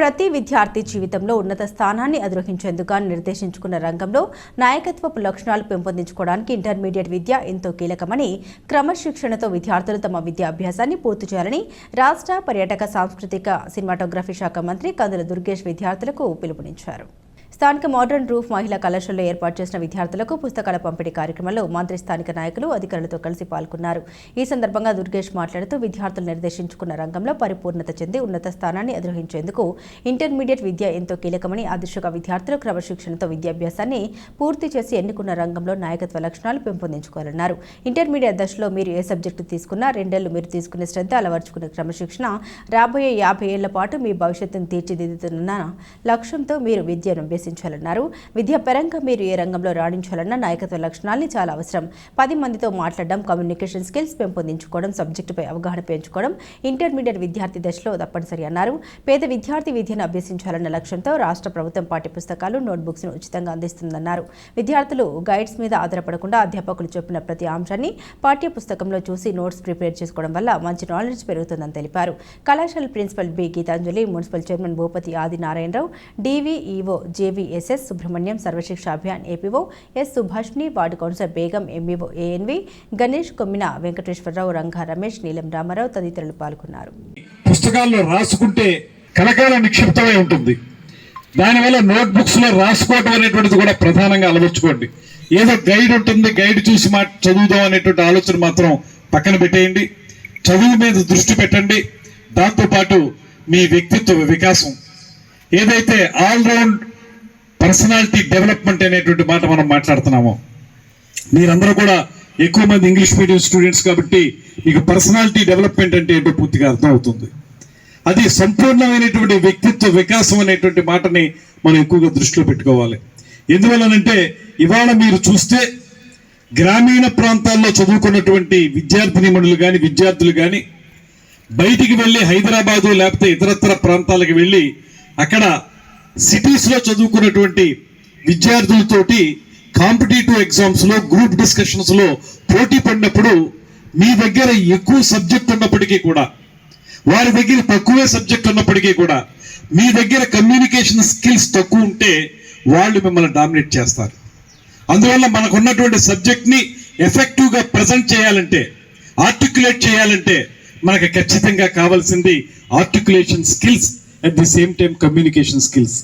ప్రతి విద్యార్థి జీవితంలో ఉన్నత స్థానాన్ని అధిరోహించేందుకు నిర్దేశించుకున్న రంగంలో నాయకత్వపు లక్షణాలు పెంపొందించుకోవడానికి ఇంటర్మీడియట్ విద్య ఎంతో కీలకమని క్రమశిక్షణతో విద్యార్థులు తమ విద్యాభ్యాసాన్ని పూర్తి చేయాలని రాష్ట్ర పర్యాటక సాంస్కృతిక సినిమాటోగ్రఫీ శాఖ మంత్రి కందుల దుర్గేష్ విద్యార్థులకు పిలుపునిచ్చారు. స్థానిక మోడర్న్ రూఫ్ మహిళా కళాశాలలో ఏర్పాటు చేసిన విద్యార్థులకు పుస్తకాల పంపిణీ కార్యక్రమంలో మంత్రి స్థానిక నాయకులు అధికారులతో కలిసి పాల్గొన్నారు. ఈ సందర్భంగా దుర్గేష్ మాట్లాడుతూ విద్యార్థులు నిర్దేశించుకున్న రంగంలో పరిపూర్ణత చెంది ఉన్నత స్థానాన్ని అధిరోహించేందుకు ఇంటర్మీడియట్ విద్య ఎంతో కీలకమని ఆ దిశగా విద్యార్థులు క్రమశిక్షణతో విద్యాభ్యాసాన్ని పూర్తి చేసి ఎన్నుకున్న రంగంలో నాయకత్వ లక్షణాలు పెంపొందించుకోవాలన్నారు. ఇంటర్మీడియట్ దశలో మీరు ఏ సబ్జెక్టు తీసుకున్నా రెండేళ్ళు మీరు తీసుకునే శ్రద్ధ అలవర్చుకునే క్రమశిక్షణ రాబోయే యాభై ఏళ్ళ పాటు మీ భవిష్యత్తును తీర్చిదిద్దుతున్న లక్ష్యంతో మీరు విద్యను అభ్యసించాలన్నారు విద్యాపరంగా మీరు ఏ రంగంలో రాణించాలన్న నాయకత్వ లక్షణాలని చాలా అవసరం. పది మందితో మాట్లాడడం కమ్యూనికేషన్ స్కిల్స్ పెంపొందించుకోవడం సబ్జెక్టుపై అవగాహన పెంచుకోవడం ఇంటర్మీడియట్ విద్యార్థి దశలో తప్పనిసరి అన్నారు. పేద విద్యార్థి విద్యను అభ్యసించాలన్న లక్ష్యంతో రాష్ట్ర ప్రభుత్వం పాఠ్యపుస్తకాలు నోట్బుక్స్ను ఉచితంగా అందిస్తుందన్నారు. విద్యార్థులు గైడ్స్ మీద ఆధారపడకుండా అధ్యాపకులు చెప్పిన ప్రతి అంశాన్ని పాఠ్యపుస్తకంలో చూసి నోట్స్ ప్రిపేర్ చేసుకోవడం వల్ల మంచి నాలెడ్జ్ పెరుగుతుందని తెలిపారు. కళాశాల principal B Geetanjali municipal chairman Bhupathi Adi Narayanarao JV SS Subrahmanyam Sarva Shiksha Abhiyan APO S Subhashni ward councillor Begum MEO ANV Ganesh Kommina Venkateswararao Ranga Ramesh Neelam Ramarao తదితరులు పాల్గొన్నారు. పుస్తకాల్లో రాసుకుంటే కలకాలం నిక్షిప్తమై ఉంటుంది. దానివల్ల నోట్ బుక్స్లో రాసుకోవటం అనేటువంటిది కూడా ప్రధానంగా అలవర్చుకోండి. ఏదో గైడ్ ఉంటుంది గైడ్ చూసి మా చదువుదాం అనేటువంటి ఆలోచన మాత్రం పక్కన పెట్టేయండి. చదువు మీద దృష్టి పెట్టండి. దాంతోపాటు మీ వ్యక్తిత్వ వికాసం. ఏదైతే ఆల్ రౌండ్ పర్సనాలిటీ డెవలప్మెంట్ అనేటువంటి మాట మనం మాట్లాడుతున్నాము. మీరందరూ కూడా ఎక్కువ మంది ఇంగ్లీష్ మీడియం స్టూడెంట్స్ కాబట్టి మీకు పర్సనాలిటీ డెవలప్మెంట్ అంటే ఏంటో పూర్తిగా అర్థం అవుతుంది అది సంపూర్ణమైనటువంటి వ్యక్తిత్వ వికాసం అనేటువంటి మాటని మనం ఎక్కువగా దృష్టిలో పెట్టుకోవాలి. ఎందువల్లనంటే ఇవాళ మీరు చూస్తే గ్రామీణ ప్రాంతాల్లో చదువుకున్నటువంటి విద్యార్థినిమణులు కానీ విద్యార్థులు కానీ బయటికి వెళ్ళి హైదరాబాదు లేకపోతే ఇతరత్ర ప్రాంతాలకు వెళ్ళి అక్కడ సిటీస్లో చదువుకున్నటువంటి విద్యార్థులతోటి కాంపిటేటివ్ ఎగ్జామ్స్లో గ్రూప్ డిస్కషన్స్లో పోటీ పడినప్పుడు మీ దగ్గర ఎక్కువ సబ్జెక్ట్ ఉన్నప్పటికీ కూడా వారి దగ్గర తక్కువే సబ్జెక్ట్ ఉన్నప్పటికీ కూడా మీ దగ్గర కమ్యూనికేషన్ స్కిల్స్ తక్కువ ఉంటే వాళ్ళు మిమ్మల్ని డామినేట్ చేస్తారు. అందువల్ల మనకున్నటువంటి సబ్జెక్ట్ని ఎఫెక్టివ్గా ప్రజెంట్ చేయాలంటే ఆర్టికులేట్ చేయాలంటే మనకు ఖచ్చితంగా కావాల్సింది articulation skills at the same time communication skills.